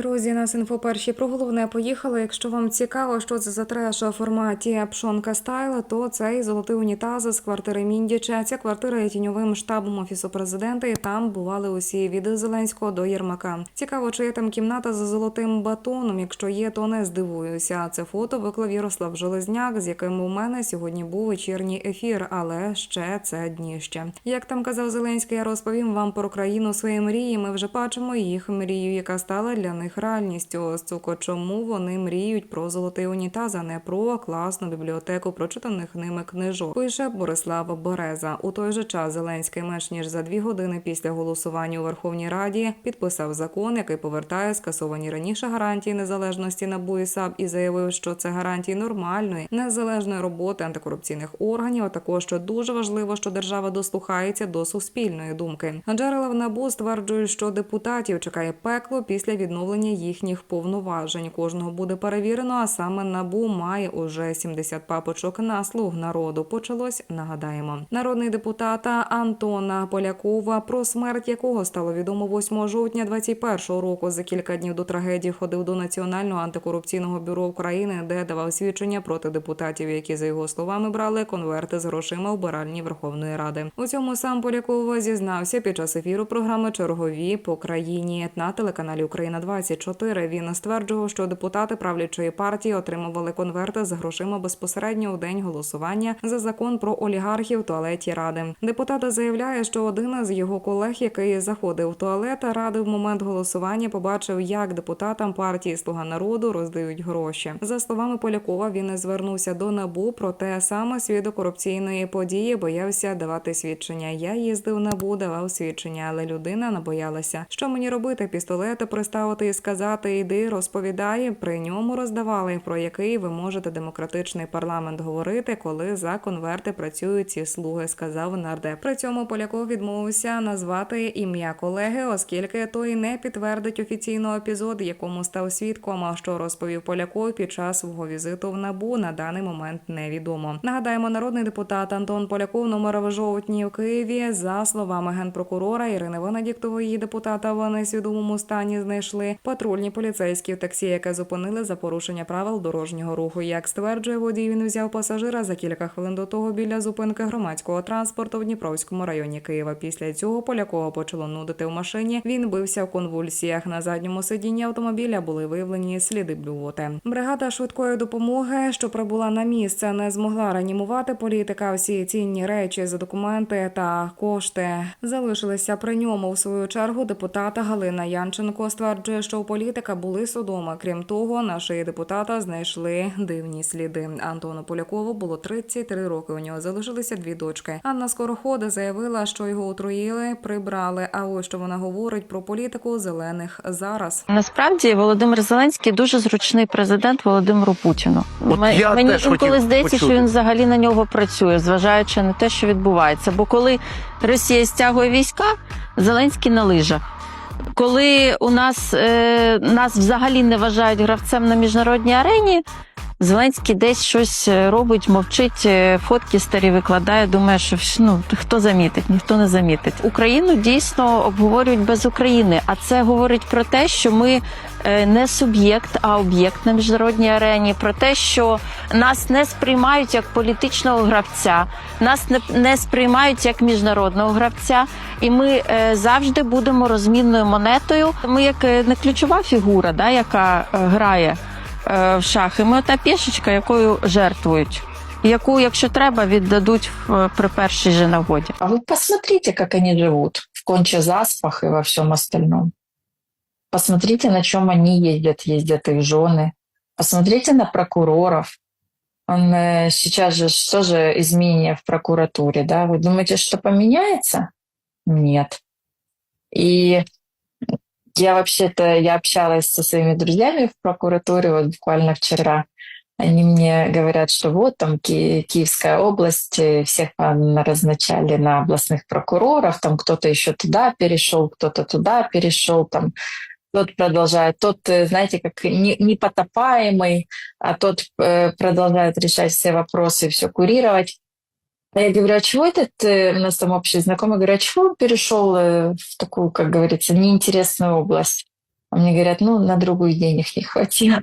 Друзі, нас інфо перші про головне поїхали. Якщо вам цікаво, що це за треш у форматі пшонка стайла, то цей золотий унітаз з квартири Міндіча. Ця квартира є тіньовим штабом офісу президента, і там бували усі від Зеленського до Єрмака. Цікаво, чи є там кімната з золотим батоном. Якщо є, то не здивуюся. Це фото виклав Ярослав Железняк, з яким у мене сьогодні був вечірній ефір, але ще це дніще. Як там казав Зеленський, я розповім вам про країну своєї мрії. Ми вже бачимо їх мрію, яка стала для них реальністю. Суко, чому вони мріють про золотий унітаз, а не про класну бібліотеку прочитаних ними книжок. Пише Борислав Береза. У той же час Зеленський менш ніж за дві години після голосування у Верховній Раді підписав закон, який повертає скасовані раніше гарантії незалежності НАБУ і САП і заявив, що це гарантії нормальної незалежної роботи антикорупційних органів. А також що дуже важливо, що держава дослухається до суспільної думки. Джерела в НАБУ стверджують, що депутатів чекає пекло після відновлення їхніх повноважень. Кожного буде перевірено, а саме НАБУ має уже 70 папочок на слуг народу. Почалось нагадаємо. Народний депутат Антона Полякова, про смерть якого стало відомо 8 жовтня 2021 року. За кілька днів до трагедії ходив до Національного антикорупційного бюро України, де давав свідчення проти депутатів, які за його словами брали конверти з грошима вбиральні Верховної Ради. У цьому сам Полякова зізнався під час ефіру програми Чергові по країні на телеканалі Україна 24 Він стверджував, що депутати правлячої партії отримували конверти з грошима безпосередньо у день голосування за закон про олігархів туалеті ради. Депутат заявляє, що один з його колег, який заходив в туалет ради в момент голосування, побачив, як депутатам партії Слуга народу роздають гроші. За словами Полякова, він звернувся до набу, проте саме свідок корупційної події боявся давати свідчення. Я їздив набу, давав свідчення, але людина не боялася. Що мені робити? Пістолети приставити і сказати Іди, розповідає. При ньому роздавали про який ви можете демократичний парламент говорити, коли за конверти працюють ці слуги, сказав нардеп. При цьому Поляков відмовився назвати ім'я колеги, оскільки той не підтвердить офіційно епізод, якому став свідком. А що розповів Поляков під час свого візиту в набу на даний момент невідомо. Нагадаємо, народний депутат Антон Поляков номер жовтні в Києві за словами генпрокурора Ірини Венедіктової, депутата в несвідомому стані знайшли патрульні поліцейські в таксі, яке зупинили за порушення правил дорожнього руху. Як стверджує водій, він взяв пасажира за кілька хвилин до того біля зупинки громадського транспорту в Дніпровському районі Києва. Після цього Полякова почало нудити в машині. Він бився в конвульсіях. На задньому сидінні автомобіля були виявлені сліди блювоти. Бригада швидкої допомоги, що прибула на місце, не змогла реанімувати політика. Всі цінні речі за документи та кошти залишилися при ньому. В свою чергу депутата Галина Янченко стверджує, що у політика були судома. Крім того, на шиї депутата знайшли дивні сліди. Антону Полякову було 33 роки. У нього залишилися дві дочки. Анна Скорохода заявила, що його отруїли, прибрали. А ось що вона говорить про політику зелених зараз. Насправді Володимир Зеленський дуже зручний президент Володимиру Путіну. От я Мені теж інколи хотів здається, що він взагалі на нього працює, зважаючи на те, що відбувається. Бо коли Росія стягує війська, Зеленський на лижах. Коли у нас е, нас взагалі не вважають гравцем на міжнародній арені, Зеленський десь щось е, робить, мовчить, е, фотки старі викладає. Думає, що ну хто замітить, ніхто не замітить. Україну дійсно обговорюють без України, а це говорить про те, що ми е, не суб'єкт, а об'єкт на міжнародній арені. Про те, що нас не сприймають як політичного гравця, нас не, не сприймають як міжнародного гравця, і ми е, завжди будемо розмінною монетою. Ми як е, не ключова фігура, да, яка е, грає е, в шахи. Ми та пішечка, якою жертвують. Яку, якщо треба, віддадуть при першій же нагоді. А вы посмотрите, как они живут в конче заспах и во всем остальном. Посмотрите, на чем они ездят, ездят их жены. Посмотрите на прокуроров. Он, э, сейчас же что же изменения в прокуратуре, да? Вы думаете, что поменяется? Нет. И я вообще-то, я общалась со своими друзьями в прокуратуре вот буквально вчера. Они мне говорят, что вот там Ки- Киевская область, э, всех назначали на областных прокуроров, там кто-то еще туда перешел, кто-то туда перешел, там тот продолжает, тот, э, знаете, как не- непотопаемый, а тот э, продолжает решать все вопросы, все курировать. А я говорю, а чего этот, э, у нас там общий знакомый, говорю, а чего он перешел в такую, как говорится, неинтересную область? А мне говорят, ну, на другой день их не хватило.